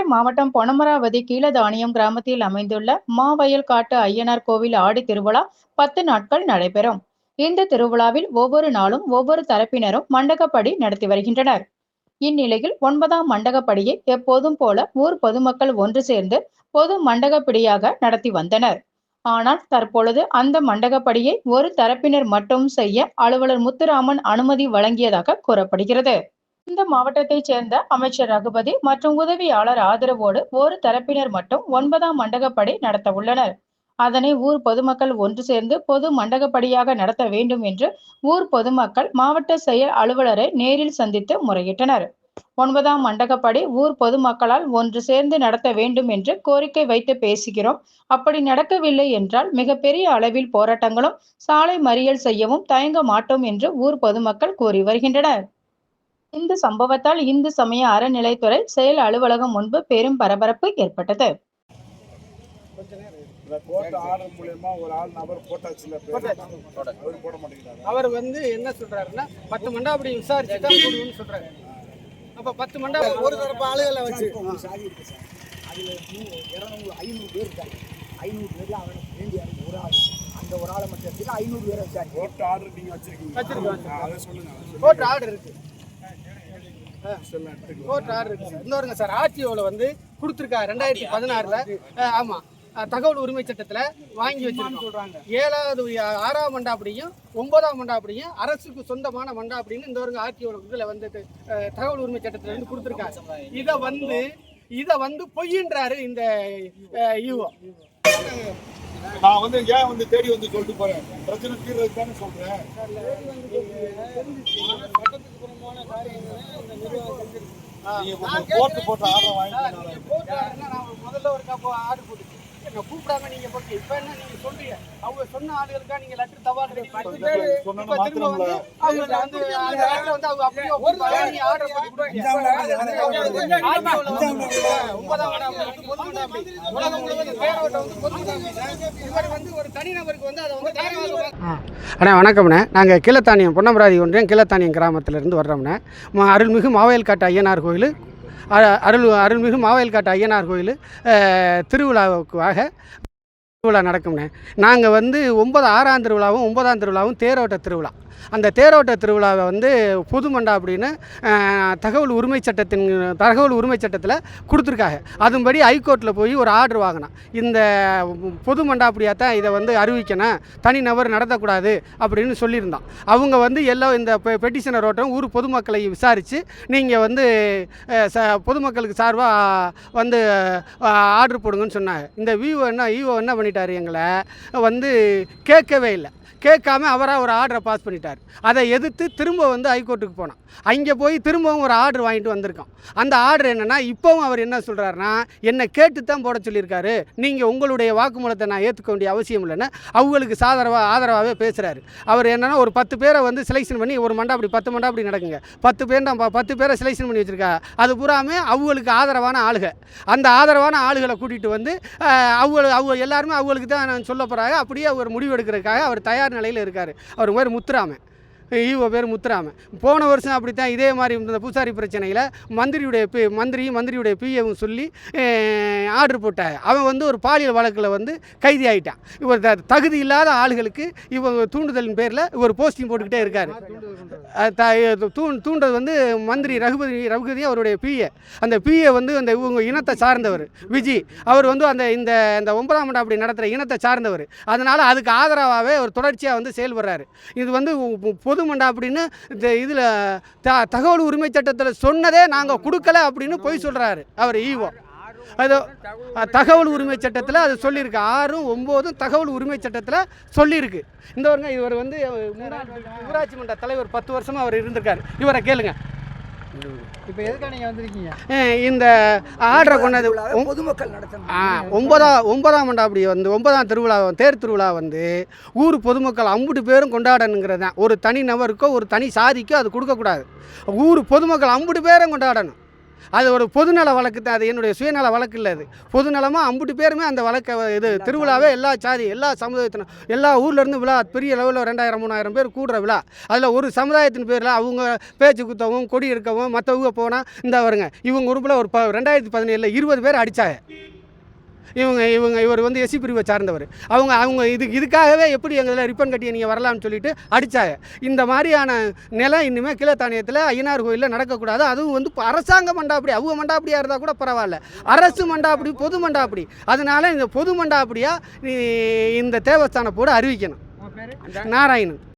புதுக்கோட்டை மாவட்டம் பொனமராவதி கீழதானியம் கிராமத்தில் அமைந்துள்ள மாவயல் காட்டு ஐயனார் கோவில் ஆடி திருவிழா பத்து நாட்கள் நடைபெறும். இந்த திருவிழாவில் ஒவ்வொரு நாளும் ஒவ்வொரு தரப்பினரும் மண்டகப்படி நடத்தி வருகின்றனர். இந்நிலையில் ஒன்பதாம் மண்டகப்படியை எப்போதும் போல ஊர் பொதுமக்கள் ஒன்று சேர்ந்து பொது மண்டகப்படியாக நடத்தி வந்தனர். ஆனால் தற்பொழுது அந்த மண்டகப்படியை ஒரு தரப்பினர் மட்டும் செய்ய அலுவலர் முத்துராமன் அனுமதி வழங்கியதாக கூறப்படுகிறது. இந்த மாவட்டத்தைச் சேர்ந்த அமைச்சர் ரகுபதி மற்றும் உதவியாளர் ஆதரவோடு ஒரு தரப்பினர் மட்டும் ஒன்பதாம் மண்டகப்படி நடத்த உள்ளனர் அதனை ஊர் பொதுமக்கள் ஒன்று சேர்ந்து பொது மண்டகப்படியாக நடத்த வேண்டும் என்று ஊர் பொதுமக்கள் மாவட்ட செயல் அலுவலரை நேரில் சந்தித்து முறையிட்டனர். ஒன்பதாம் மண்டகப்படி ஊர் பொதுமக்களால் ஒன்று சேர்ந்து நடத்த வேண்டும் என்று கோரிக்கை வைத்து பேசுகிறோம். அப்படி நடக்கவில்லை என்றால் மிகப்பெரிய அளவில் போராட்டங்களும் சாலை மறியல் செய்யவும் தயங்க மாட்டோம் என்று ஊர் பொதுமக்கள் கூறி வருகின்றனர். இந்த சம்பவத்தால் இந்து சமய அறநிலைத்துறை செயல் அலுவலகம் முன்பு பெரும் பரபரப்பு ஏற்பட்டது அவர் வந்து என்ன சொல்றாருன்னா பத்து மண்டா அப்படி விசாரிச்சு தான் போடுவோம்னு சொல்றாரு அப்ப பத்து மண்டா ஒரு தரப்பு ஆளுகளை வச்சு அதில் இரநூறு ஐநூறு பேர் இருக்காங்க ஐநூறு பேரில் அவனை வேண்டிய ஆள் ஒரு ஆள் அந்த ஒரு ஆளை மட்டும் எடுத்துட்டு ஐநூறு பேரை விசாரிச்சு கோர்ட் ஆர்டர் நீங்க வச்சிருக்கீங்க அதை சொல்லுங்க. கோர்ட் ஆர்டர் இருக்கு. கோர்ட் ஆர்டர் இருக்கு சார் இன்னொருங்க சார் ஆர்டிஓவில் வந்து கொடுத்துருக்காரு ரெண்டாயிரத்தி பதினாறில். ஆமாம் தகவல் உரிமை சட்டத்தில் வாங்கி வச்சிருக்கோம். சொல்கிறாங்க ஏழாவது ஆறாம் மண்டா அப்படியும் ஒன்பதாம் மண்டா அப்படியும் அரசுக்கு சொந்தமான மண்டா அப்படின்னு இந்த ஒரு ஆர்டிஓவில் இதுல வந்து தகவல் உரிமை சட்டத்தில் வந்து கொடுத்துருக்காங்க இதை வந்து இதை வந்து பொய்யின்றாரு இந்த யூஓ நான் வந்து ஏன் வந்து தேடி வந்து சொல்லிட்டு போறேன்? பிரச்சனை தீர்றது தானே சொல்றேன். நீங்க கோர்ட் போட்ட ஆர்டர் வாங்கி போட்டாருன்னா நான் முதல்ல ஒரு கப்பு ஆர்டர் போட்டுச்சு. என்ன கூப்பிடாம நீங்க போட்டு இப்ப என்ன நீங்க சொல்றீங்க அவங்க சொன்ன ஆளுகளுக்கா நீங்க லெட்டர் இப்ப திரும்ப வந்து அவங்க வந்து அந்த வந்து அவங்க அப்படியே நீங்க ஆர்டர் பண்ணி தாராளமாக அண்ணா வணக்கம்ண்ணே நாங்கள் கீழத்தானியம் பொன்னமராதி ஒன்றியம் கீழத்தானியம் கிராமத்திலேருந்து வர்றோம்ண்ணே அருள்மிகு மாவயல் காட்டு ஐயனார் கோயில் அருள் அருள்மிகு மாவயல்காட்டு ஐயனார் கோயில் திருவிழாவுக்காக திருவிழா நடக்கும்ண்ணே நாங்கள் வந்து ஒன்பது ஆறாம் திருவிழாவும் ஒன்பதாம் திருவிழாவும் தேரோட்ட திருவிழா. அந்த தேரோட்ட திருவிழாவை வந்து புதுமண்டா அப்படின்னு தகவல் உரிமை சட்டத்தின் தகவல் உரிமை சட்டத்தில் கொடுத்துருக்காங்க. அதுபடி ஹைகோர்ட்டில் போய் ஒரு ஆர்டர் வாங்கினான். இந்த பொது மண்டாப்படியாக தான் இதை வந்து அறிவிக்கணும். தனிநபர் நடத்தக்கூடாது அப்படின்னு சொல்லியிருந்தான். அவங்க வந்து எல்லாம் இந்த பெட்டிஷனர் ஓட்டம் ஊர் பொதுமக்களை விசாரித்து நீங்கள் வந்து ச பொதுமக்களுக்கு சார்பாக வந்து ஆர்டர் போடுங்கன்னு சொன்னாங்க. இந்த விவோ என்ன ஈவோ என்ன பண்ணிட்டார் எங்களை? வந்து கேட்கவே இல்லை. கேட்காம அவராக ஒரு ஆர்டரை பாஸ் பண்ணிட்டார். அதை எதிர்த்து திரும்ப வந்து ஹைகோர்ட்டுக்கு போனோம் அங்கே போய் திரும்பவும் ஒரு ஆர்டர் வாங்கிட்டு வந்திருக்கோம் அந்த ஆர்டர் என்னென்னா இப்போவும் அவர் என்ன சொல்கிறாருன்னா என்னை கேட்டு தான் போட சொல்லியிருக்காரு. நீங்கள் உங்களுடைய வாக்குமூலத்தை நான் ஏற்றுக்க வேண்டிய அவசியம் இல்லைன்னு அவங்களுக்கு சாதரவாக ஆதரவாகவே பேசுகிறாரு அவர் என்னென்னா ஒரு பத்து பேரை வந்து செலெக்ஷன் பண்ணி ஒரு மண்டா அப்படி பத்து மண்டா அப்படி நடக்குங்க. பத்து பேர் தான் ப- பத்து பேரை செலெக்ஷன் பண்ணி வச்சுருக்கா. அது பூராமே அவங்களுக்கு ஆதரவான ஆளுக. அந்த ஆதரவான ஆளுகளை கூட்டிகிட்டு வந்து அவங்க அவங்க எல்லாருமே அவங்களுக்கு தான் நான் சொல்ல போகிறாங்க அப்படியே அவர் முடிவெடுக்கிறதுக்காக அவர் தயார் நிலையில் இருக்கார். அவர் மாதிரி முத்துராமன். ஈவோ பேர் முத்துராமன். போன வருஷம் அப்படித்தான் இதே மாதிரி இந்த பூசாரி பிரச்சனையில் மந்திரியுடைய பி மந்திரி மந்திரியுடைய பிஏவும் சொல்லி ஆர்டர் போட்டார். அவன் வந்து ஒரு பாலியல் வழக்கில் வந்து கைதி ஆகிட்டான் இவர் த- தகுதி இல்லாத ஆளுகளுக்கு இவங்க தூண்டுதலின் பேரில் இவர் போஸ்டிங் போட்டுக்கிட்டே இருக்கார். த- தூண்டது வந்து மந்திரி ரகுபதி ரகுபதி அவருடைய பிஏ அந்த பிஏ வந்து அந்த இவங்க இனத்தை சார்ந்தவர் விஜி. அவர் வந்து அந்த இந்த இந்த ஒன்பதாம் ஆண்டு அப்படி நடத்துகிற இனத்தை சார்ந்தவர். அதனால் அதுக்கு ஆதரவாகவே அவர் தொடர்ச்சியாக வந்து செயல்படுறாரு. இது வந்து பொது மண்டா அப்படின்னு இதில் த தகவல் உரிமை சட்டத்தில் சொன்னதே நாங்கள் கொடுக்கல அப்படின்னு பொய் சொல்கிறாரு அவர் ஈவோ அது தகவல் உரிமை சட்டத்தில் அது சொல்லியிருக்கு. ஆறும் ஒம்போதும் தகவல் உரிமை சட்டத்தில் சொல்லியிருக்கு. இந்த வருங்க இவர் வந்து ஊராட்சி மன்ற தலைவர் பத்து வருஷமாக அவர் இருந்திருக்காரு. இவரை கேளுங்க. இப்போ எதுக்காக நீங்க வந்திருக்கீங்க? இந்த ஆர்டரை கொண்டது பொதுமக்கள் நடத்தணும். ஆ ஒன்பதாம் ஒன்பதாம் மண்டா அப்படி வந்து ஒன்பதாம் திருவிழா தேர் திருவிழா வந்து ஊர் பொதுமக்கள் அம்புட்டு பேரும் கொண்டாடணுங்கிறது தான். ஒரு தனி நபருக்கோ ஒரு தனி சாதிக்கோ அது கொடுக்கக்கூடாது. ஊர் பொதுமக்கள் அம்புட்டு பேரும் கொண்டாடணும். அது ஒரு பொதுநல வழக்கு தான். அது என்னுடைய சுயநல வழக்கு இல்லை அது. பொதுநலமாக அம்புட்டு பேருமே அந்த வழக்கை இது திருவிழாவே எல்லா சாதி எல்லா சமுதாயத்திനും எல்லா ஊர்லேருந்து விழா பெரிய லெவலில் ரெண்டாயிரம் மூணாயிரம் பேர் கூடுற விழா. அதில் ஒரு சமுதாயத்தின் பேரில் அவங்க பேச்சு குத்தவும் கொடி எடுக்கவும் மற்றவங்க போனால் இந்த வருங்க இவங்க குரூப்பில் ஒரு ப ரெண்டாயிரத்தி பதினேழில் இருபது பேர் அடித்தாங்க இவங்க இவங்க இவர் வந்து எஸ்சி பிரிவை சார்ந்தவர். அவங்க அவங்க இது இதுக்காகவே எப்படி எங்களை ரிப்பன் கட்டி நீங்கள் வரலாம்னு சொல்லிட்டு அடித்தாங்க இந்த மாதிரியான நிலை இனிமேல் கீழத்தானியத்தில் ஐயனார் கோயிலில் நடக்கக்கூடாது. அதுவும் வந்து அரசாங்க மண்டாப்படி அவங்க மண்டாப்படியாக இருந்தால் கூட பரவாயில்ல. அரசு மண்டாப்படி பொது மண்டாப்படி அதனால இந்த பொது மண்டாப்படியாக இந்த தேவஸ்தான போர்டு அறிவிக்கணும் நாராயணன்.